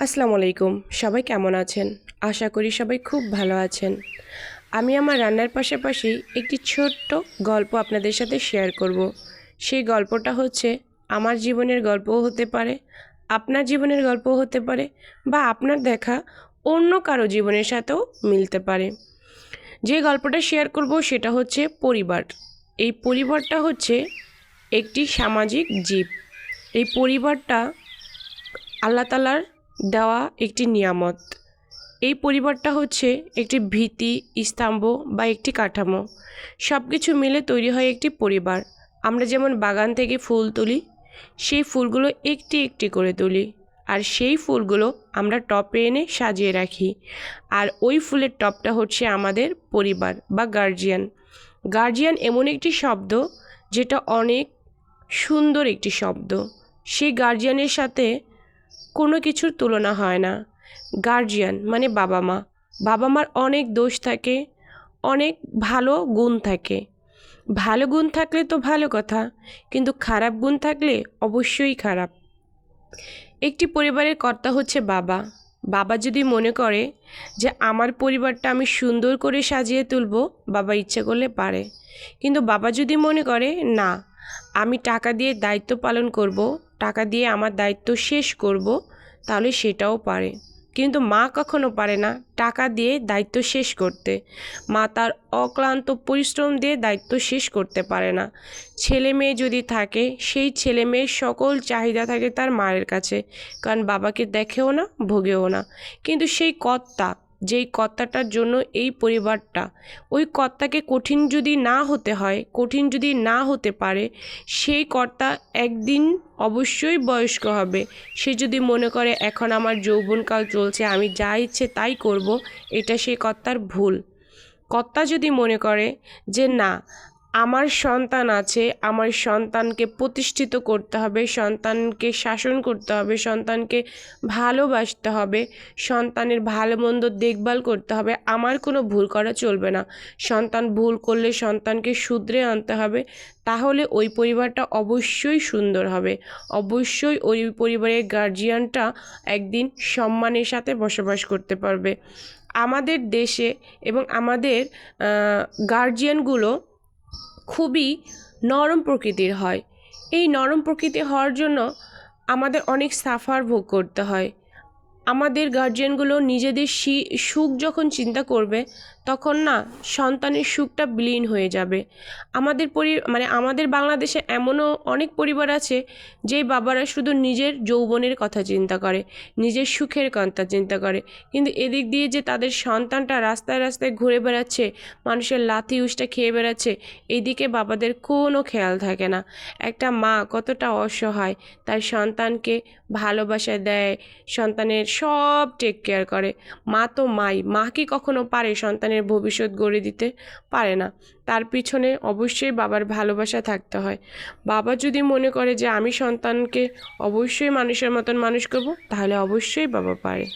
আসসালামু আলাইকুম। সবাই কেমন আছেন? আশা করি সবাই খুব ভালো আছেন। আমি আমার রান্নার পাশাপাশি একটি ছোট্ট গল্প আপনাদের সাথে শেয়ার করব। সেই গল্পটা হচ্ছে, আমার জীবনের গল্পও হতে পারে, আপনার জীবনের গল্পও হতে পারে বা আপনার দেখা অন্য কারও জীবনের সাথেও মিলতে পারে। যে গল্পটা শেয়ার করব সেটা হচ্ছে পরিবার। এই পরিবারটা হচ্ছে একটি সামাজিক জীব। এই পরিবারটা আল্লাহ দেওয়া একটি নিয়ামত। এই পরিবারটা হচ্ছে একটি ভীতি, স্তম্ভ বা একটি কাঠামো। সব কিছু মিলে তৈরি হয় একটি পরিবার। আমরা যেমন বাগান থেকে ফুল তুলি, সেই ফুলগুলো একটি একটি করে তুলি। আর সেই ফুলগুলো আমরা টপে এনে সাজিয়ে রাখি। আর ওই ফুলের টপটা হচ্ছে আমাদের পরিবার বা গার্জিয়ান গার্জিয়ান এমন একটি শব্দ যেটা অনেক সুন্দর একটি শব্দ। সেই গার্জিয়ানের সাথে কোনো কিছুর তুলনা হয় না। গার্জিয়ান মানে বাবা মা। বাবা মার অনেক দোষ থাকে, অনেক ভালো গুণ থাকে। ভালো গুণ থাকলে তো ভালো কথা, কিন্তু খারাপ গুণ থাকলে অবশ্যই খারাপ। একটি পরিবারের কর্তা হচ্ছে বাবা। বাবা যদি মনে করে যে আমার পরিবারটা আমি সুন্দর করে সাজিয়ে তুলবো, বাবা ইচ্ছে করলে পারে। কিন্তু বাবা যদি মনে করে, না, আমি টাকা দিয়ে দায়িত্ব পালন করব টাকা দিয়ে আমার দায়িত্ব শেষ করব, তাহলে সেটাও পারে। কিন্তু মা কখনো পারে না টাকা দিয়ে দায়িত্ব শেষ করতে। মা তার অক্লান্ত পরিশ্রম দিয়ে দায়িত্ব শেষ করতে পারে না। ছেলে মেয়ে যদি থাকে, সেই ছেলে মেয়ের সকল চাহিদা থাকে তার মায়ের কাছে। কারণ বাবাকে দেখেও না, ভোগেও না। কিন্তু সেই কর্তা যেই কর্তাটার জন্য এই পরিবারটা। ওই কর্তাকে কঠিন যদি না হতে হয়, কঠিন যদি না হতে পারে, সেই কর্তা একদিন অবশ্যই বয়স্ক হবে। সে যদি মনে করে, এখন আমার যৌবনকাল চলছে, আমি যা ইচ্ছে তাই করব, এটা সেই কর্তার ভুল। কর্তা যদি মনে করে যে, না আমার সন্তান আছে, আমার সন্তানকে প্রতিষ্ঠিত করতে হবে, সন্তানকে শাসন করতে হবে, সন্তানকে ভালোবাসতে হবে, সন্তানের ভালো মন্দ দেখভাল করতে হবে। আমার কোনো ভুল করা চলবে না। সন্তান ভুল করলে সন্তানকে শুধরে আনতে হবে। তাহলে ওই পরিবারটা অবশ্যই সুন্দর হবে। অবশ্যই ওই পরিবারের গার্জিয়ানটা একদিন সম্মানের সাথে বসবাস করতে পারবে। আমাদের দেশে এবং আমাদের গার্জিয়ানগুলো খুবই নরম প্রকৃতির হয়। এই নরম প্রকৃতি হওয়ার জন্য আমাদের অনেক সাফার ভোগ করতে হয়। আমাদের গার্জিয়ানগুলো নিজেদের সুখ যখন চিন্তা করবে, তখন না সন্তানের সুখটা বিলীন হয়ে যাবে। আমাদের পরি মানে আমাদের বাংলাদেশে এমনও অনেক পরিবার আছে যেই বাবারা শুধু নিজের যৌবনের কথা চিন্তা করে, নিজের সুখের কথা চিন্তা করে। কিন্তু এদিক দিয়ে যে তাদের সন্তানটা রাস্তায় রাস্তায় ঘুরে বেড়াচ্ছে, মানুষের লাথি উষ্টা খেয়ে বেড়াচ্ছে এইদিকে বাবাদের কোনো খেয়াল থাকে না। একটা মা কতটা অসহায়, তার সন্তানকে ভালোবাসা দেয়, সন্তানের সব টেক কেয়ার করে। মা তো মাই, মা কি কখনো পারে সন্তানের ভবিষ্যৎ গড়ে দিতে? পারে না। তার পিছনে অবশ্যই বাবার ভালোবাসা থাকতে হয়। বাবা যদি মনে করে যে আমি সন্তানকে অবশ্যই মানুষের মতন মানুষ করব, তাহলে অবশ্যই বাবা পারে।